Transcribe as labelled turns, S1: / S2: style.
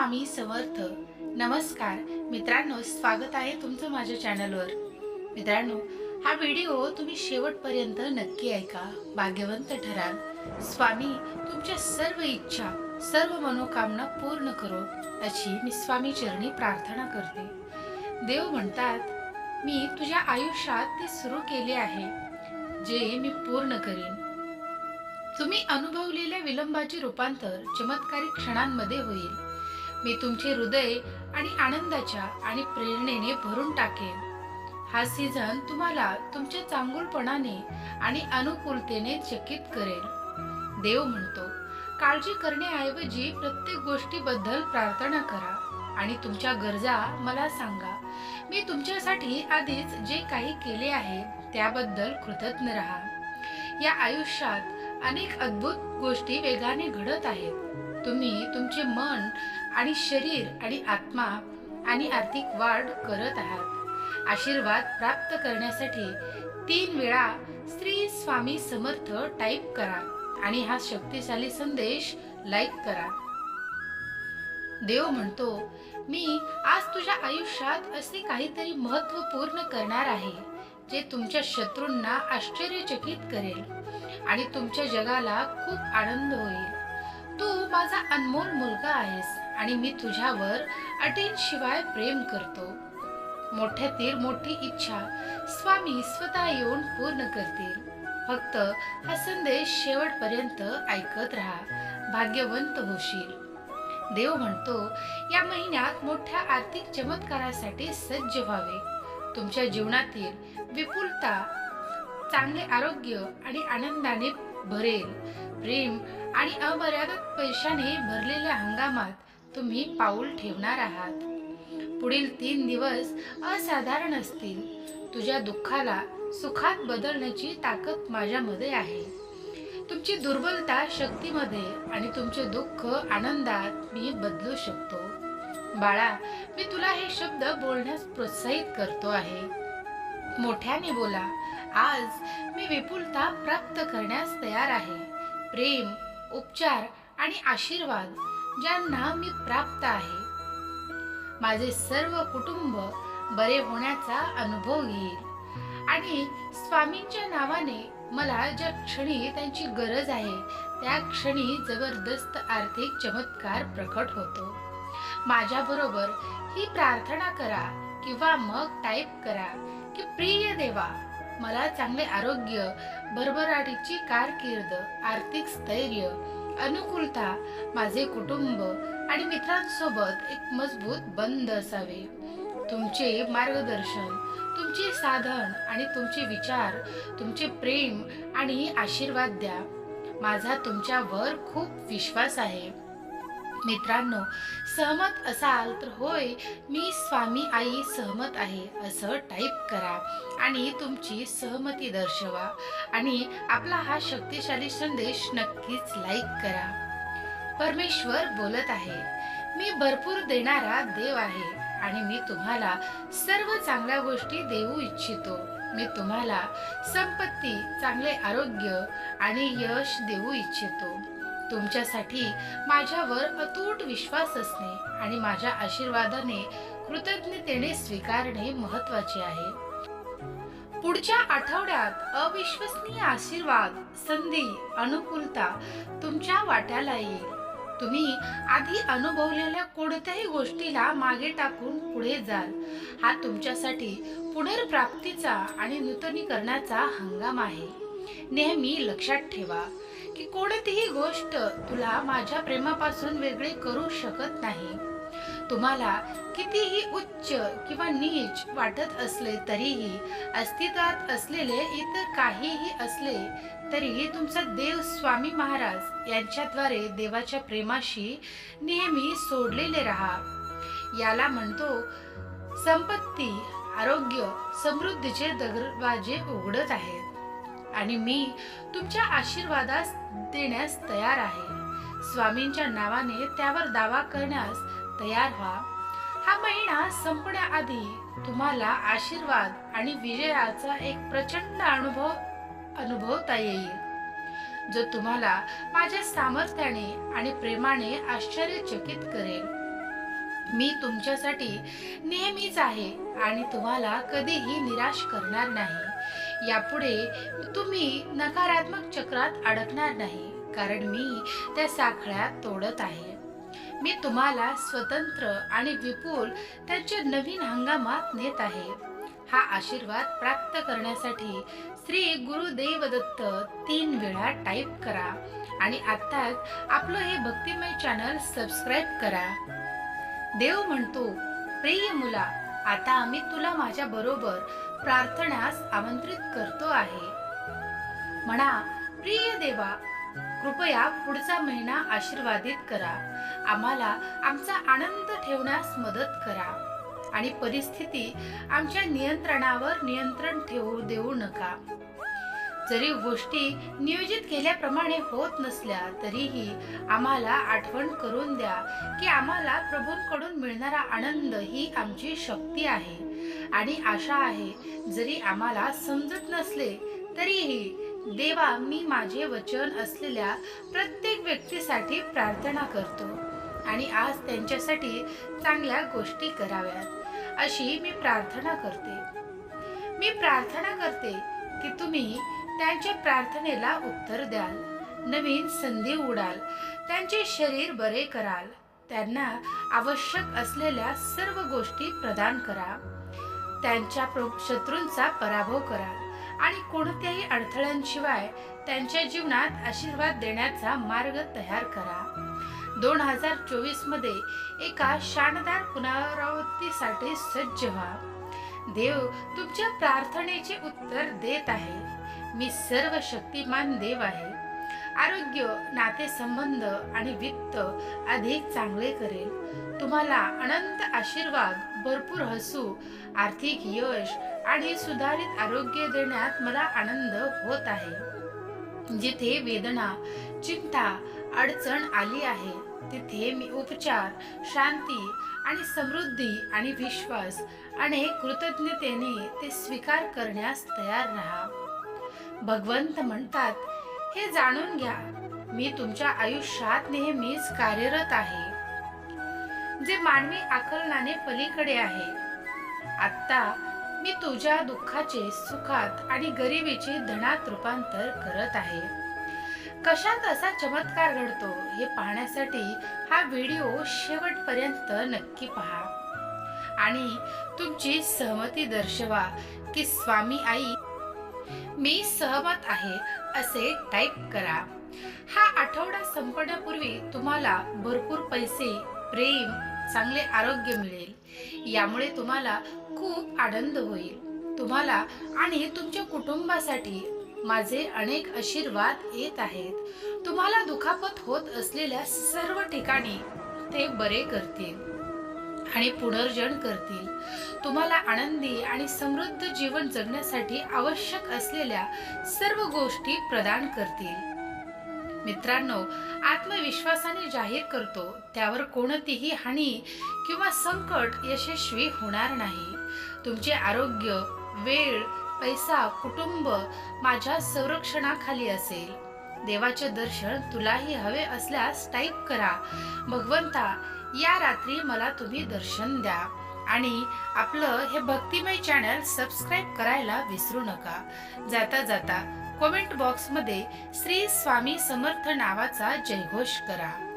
S1: स्वामी समर्थ. नमस्कार. मित्रांनो स्वागत आहे तुमचं माझ्या चॅनलवर मित्रांनो हा व्हिडिओ तुम्ही शेवटपर्यंत नक्की ऐका. भाग्यवंत ठराल स्वामी तुमच्या सर्व इच्छा सर्व मनोकामना पूर्ण करो अशी मी स्वामी चरणी प्रार्थना करते. देव म्हणतात मी तुझ्या आयुष्यात ते सुरू केले आहे जे मी पूर्ण करीन. तुम्ही अनुभवलेल्या विलंबाचे रूपांतर चमत्कारी क्षणांमध्ये होईल. मी तुमचे हृदय आणि आनंदाच्या आणि प्रेरणेने भरून टाकेन. हा सीझन तुम्हाला तुमच्या चांगुलपणाने आणि अनुकूलतेने चकित करेल. देव म्हणतो काळजी करण्याऐवजी प्रत्येक गोष्टीबद्दल प्रार्थना करा आणि तुमच्या गरजा मला सांगा. मी तुमच्यासाठी आधीच जे काही केले आहे त्याबद्दल कृतज्ञ राहा. या आयुष्यात अनेक अद्भुत गोष्टी वेगाने घडत आहेत. तुम्ही तुमचे मन आणि शरीर आणि आत्मा आणि आर्थिक वाढ करत आहात. आशीर्वाद प्राप्त करण्यासाठी तीन वेळा श्री स्वामी समर्थ टाईप करा आणि हा शक्तिशाली संदेश लाईक करा. देव म्हणतो मी आज तुझ्या आयुष्यात असे काहीतरी महत्त्वपूर्ण करणार आहे जे तुमच्या शत्रूंना आश्चर्यचकित करेल आणि तुमच्या जगाला खूप आनंद होईल. तू माझा अनमोल मुलगा आहेस. आणि मी तुझ्यावर अटींशिवाय प्रेम करतो. मोठ्यातील मोठी इच्छा स्वामी स्वतः येऊन पूर्ण करतील. फक्त हा संदेश शेवटपर्यंत ऐकत राहा. भाग्यवंत होशील. देव म्हणतो या महिन्यात मोठ्या आर्थिक चमत्कारासाठी सज्ज व्हावे. तुमच्या जीवनातील विपुलता चांगले आरोग्य आणि आनंदाने भरेल. प्रेम आणि अमर्यादित पैशाने भरलेल्या हंगामात तुम्ही पाऊल ठेवणार आहात. पुढील तीन दिवस असाधारण असतील. तुझ्या दुःखाला सुखात बदलण्याची ताकद माझ्यामध्ये आहे. तुमची दुर्बलता शक्तीमध्ये आणि तुमचे दुःख आनंदात मी बदलू शकतो. बाळा मी तुला हे शब्द बोलण्यास प्रोत्साहित करतो आहे. मोठ्याने बोला आज मी विपुलता प्राप्त करण्यास तयार आहे. प्रेम उपचार आणि आशीर्वाद ज्यांना मी प्राप्त आहे. माझे सर्व कुटुंब बरे होण्याचा अनुभव घेईल. आणि स्वामींच्या नावाने मला ज्या क्षणी त्यांची गरज आहे त्या क्षणी जबरदस्त आर्थिक चमत्कार प्रकट होतो. माझ्याबरोबर ही प्रार्थना करा किंवा मग टाईप करा की प्रिय देवा मला चांगले आरोग्य भरभराटीची कारकीर्द आर्थिक स्थैर्य अनुकूलता माझे कुटुंब आणि मित्रांसोबत एक मजबूत बंद असावे. तुमचे मार्गदर्शन तुमचे साधन आणि तुमचे विचार तुमचे प्रेम आणि आशीर्वाद द्या. माझा तुमच्यावर खूप विश्वास आहे. मित्रांनो सहमत असाल तर होय मी स्वामी आई सहमत आहे असं टाईप करा आणि तुमची सहमती दर्शवा. आणि आपला हा शक्तिशाली संदेश नक्कीच लाईक करा. परमेश्वर बोलत आहे मी भरपूर देणारा देव आहे आणि मी तुम्हाला सर्व चांगल्या गोष्टी देऊ इच्छितो. मी तुम्हाला संपत्ती चांगले आरोग्य आणि यश देऊ इच्छितो. तुमच्यासाठी माझ्यावर अतूट विश्वास असणे आणि माझ्या आशीर्वादाने कृतज्ञतेने स्वीकारणे महत्त्वाचे आहे. पुढच्या आठवड्यात अविश्वसनीय आशीर्वाद संधी अनुकूलता तुमच्या वाट्याला येईल. तुम्ही आधी अनुभवलेल्या कोणत्याही गोष्टीला मागे टाकून पुढे जाल. हा तुमच्यासाठी पुनर्प्राप्तीचा आणि नूतनीकरणाचा हंगाम आहे. नेहमी लक्षात ठेवा की कोणतीही गोष्ट तुला माझ्या प्रेमापासून वेगळे करू शकत नाही. तुम्हाला कितीही उच्च किंवा नीच वाटत असले तरीही अस्तित्वात असलेले इतर काहीही असले तरीही तुमचा देव स्वामी महाराज यांच्याद्वारे देवाच्या प्रेमाशी नेहमी सोडलेले राहा. याला म्हणतो संपत्ती आरोग्य समृद्धीचे दरवाजे उघडत आहेत आणि मी तुमच्या आशीर्वादास देण्यास तयार आहे. स्वामींच्या नावाने त्यावर दावा करण्यास तयार व्हा. हा महिना संपण्याआधी तुम्हाला आशीर्वाद आणि विजयाचा एक प्रचंड अनुभव अनुभवता येईल. जो तुम्हाला माझ्या सामर्थ्याने आणि प्रेमाने आश्चर्यचकित करेल. मी तुमच्यासाठी नेहमीच आहे आणि तुम्हाला कधीही निराश करणार नाही. यापुढे तुम्ही नकारात्मक चक्रात अडकणार नाही कारण मी त्या साखळ्यात तोडत आहे. मी तुम्हाला स्वतंत्र आणि विपुल त्यांच्या नवीन हंगामात नेत आहे. हा आशीर्वाद प्राप्त करण्यासाठी श्री गुरुदेव दत्त तीन वेळा टाईप करा आणि आत्ताच आपलं हे भक्तिमय चॅनल सबस्क्राईब करा. देव म्हणतो प्रिय मुला आता आम्ही तुला माझ्या बरोबर प्रार्थनास आमंत्रित करतो आहे. म्हणा प्रिय देवा कृपया पुढचा महिना आशीर्वादित करा. आम्हाला आमचा आनंद ठेवण्यास मदत करा. आणि परिस्थिती आमच्या नियंत्रणावर नियंत्रण ठेवू देऊ नका. जरी गोष्टी नियोजित केल्याप्रमाणे होत नसल्या तरीही आम्हाला आठवण करून द्या की आम्हाला प्रभूंकडून मिळणारा आनंद ही आमची शक्ती आहे. आणि आशा आहे जरी आम्हाला समजत नसले तरीही देवा मी माझे वचन असलेल्या प्रत्येक व्यक्तीसाठी प्रार्थना करतो आणि आज त्यांच्यासाठी चांगल्या गोष्टी कराव्यात. अशी मी प्रार्थना करते. मी प्रार्थना करते की तुम्ही त्यांच्या प्रार्थनेला उत्तर द्याल नवीन संधी उडाल त्यांचे शरीर बरे कराल. त्यांना आवश्यक असलेल्या सर्व गोष्टी प्रदान करा. त्यांच्या प्र- शत्रूंचा पराभव करा. आणि कोणत्याही अडथळ्यांशिवाय त्यांच्या जीवनात आशीर्वाद देण्याचा मार्ग तयार करा. दोन हजार चोवीसमध्ये एका शानदार पुनरावृत्तीसाठी सज्ज व्हा. देव तुमच्या प्रार्थनेचे उत्तर देत आहे. मी सर्व शक्तिमान देव आहे. आरोग्य नातेसंबंध आणि वित्त अधिक चांगले करेल. तुम्हाला अनंत आशीर्वाद भरपूर हसू आर्थिक यश आणि सुधारित आरोग्य देण्यात मला आनंद होत आहे. जिथे वेदना चिंता अडचण आली आहे तिथे मी उपचार शांती आणि समृद्धी आणि विश्वास आणि कृतज्ञतेने ते स्वीकार करण्यास तयार राहा. भगवंत म्हणतात हे जाणून घ्या मी तुमच्या आयुष्यात नेहमीच कार्यरत आहे. जे मानवी आकलनाने पलीकडे आहे. आता मी तुझ्या दुःखाचे सुखात आणि गरिबीचे धनात रूपांतर करत आहे. कशात असा चमत्कार घडतो हे पाहण्यासाठी हा व्हिडिओ शेवटपर्यंत नक्की पहा. आणि तुमची सहमती दर्शवा की स्वामी आई मी सहमत आहे असे टाईप करा. हा आठवडा संपण्यापूर्वी तुम्हाला भरपूर पैसे प्रेम चांगले आरोग्य मिळेल. यामुळे तुम्हाला खूप आनंद होईल. तुम्हाला आणि तुमच्या कुटुंबासाठी माझे अनेक आशीर्वाद येत आहेत. तुम्हाला दुखापत होत असलेल्या सर्व ठिकाणी ते बरे करतील आणि पुनर्जन करतील. तुम्हाला आनंदी आणि समृद्ध जीवन जगण्यासाठी आवश्यक असलेल्या सर्व गोष्टी प्रदान करतील. मित्रांनो आत्मविश्वासाने जाहीर करतो त्यावर कोणतीही हानी किंवा संकट यशस्वी होणार नाही. तुमचे आरोग्य वेळ पैसा कुटुंब माझ्या संरक्षणाखाली असेल. देवाचे दर्शन तुलाही हवे असल्यास टाईप करा. भगवंता या रात्री मला तुम्ही दर्शन द्या. आणि आपलं हे भक्तिमय चॅनल सबस्क्राईब करायला विसरू नका. जाता जाता कमेंट बॉक्समध्ये श्री स्वामी समर्थ नावाचा जयघोष करा.